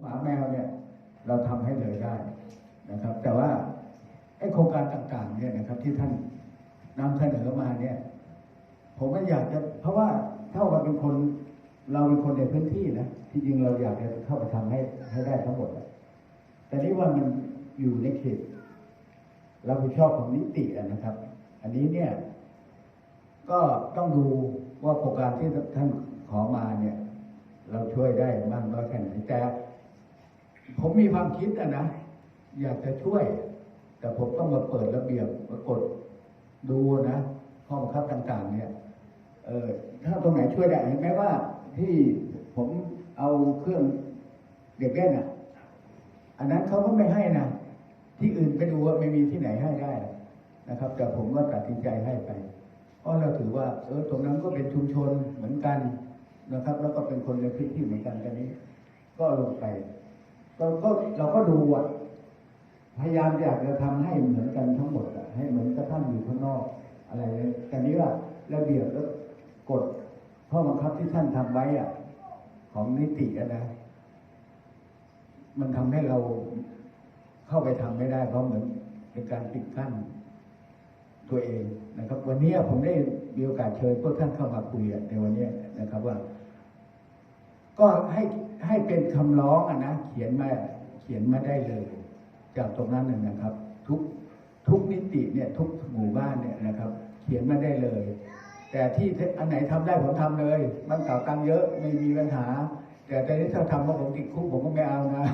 หมาแมวเนี่ยเราทำให้เลยได้นะครับ แต่ว่าไอ้โครงการต่างๆเนี่ยนะครับ ที่ท่านนำเสนอมาเนี่ย ผมก็อยากจะ เพราะว่าเท่ากับเป็นคน เราเป็นคนในพื้นที่นะที่จริงเราอยากจะเข้าไปทำให้ให้ได้ทั้งหมดแต่นี่ว่ามันอยู่ในเขตรับผิดชอบของนิตินะครับ อันนี้เนี่ย ก็ต้องดูว่าโครงการที่ท่านขอมาเนี่ย เราช่วยได้มากน้อยแค่ไหนแต่ ผมมีความคิดอะนะอยากจะช่วย แต่ผมต้องมาเปิดระเบียบมากดดูนะข้อบังคับต่าง ๆ เนี่ย เออถ้าตรงไหนช่วยได้เห็นไหมว่าที่ผมเอาเครื่องเด็กเล่นอะ อันนั้นเขาก็ไม่ให้นะที่อื่นไปดูว่าไม่มีที่ไหนให้ได้นะครับ แต่ผมก็ตัดสินใจให้ไป เพราะเราถือว่าเออตรงนั้นก็เป็นชุมชนเหมือนกันนะครับ แล้วก็เป็นคนในพื้นที่เหมือนกันกันนี้ ก็ลงไป เราก็เราก็ดูอะพยายามอยากจะทำให้เหมือนกันทั้งหมดอะให้เหมือนกระทั่งอยู่ข้างนอก อะไรเลยแต่นี้ว่าระเบียบแล้วกฎข้อบังคับที่ท่านทำไว้อะของนิติอะนะมันทำให้เราเข้าไปทำไม่ได้เพราะเหมือนเป็นการปิดกั้นตัวเองนะครับ วันนี้ผมได้มีโอกาสเชิญพวกท่านเข้ามาคุยในวันนี้นะครับ ว่า ก็ให้ให้เป็นคำร้องอะนะเขียนมาเขียนมาได้เลย จากตรงนั้นน่ะนะครับ ทุกทุกนิติเนี่ยทุกหมู่บ้านเนี่ยนะครับ เขียนมาได้เลย แต่ที่อันไหนทำได้ผมทำเลยมันเก่าตังเยอะไม่มีปัญหา แต่ตอนนี้ถ้าทำว่าผมติดคุกผมก็ไม่เอานะ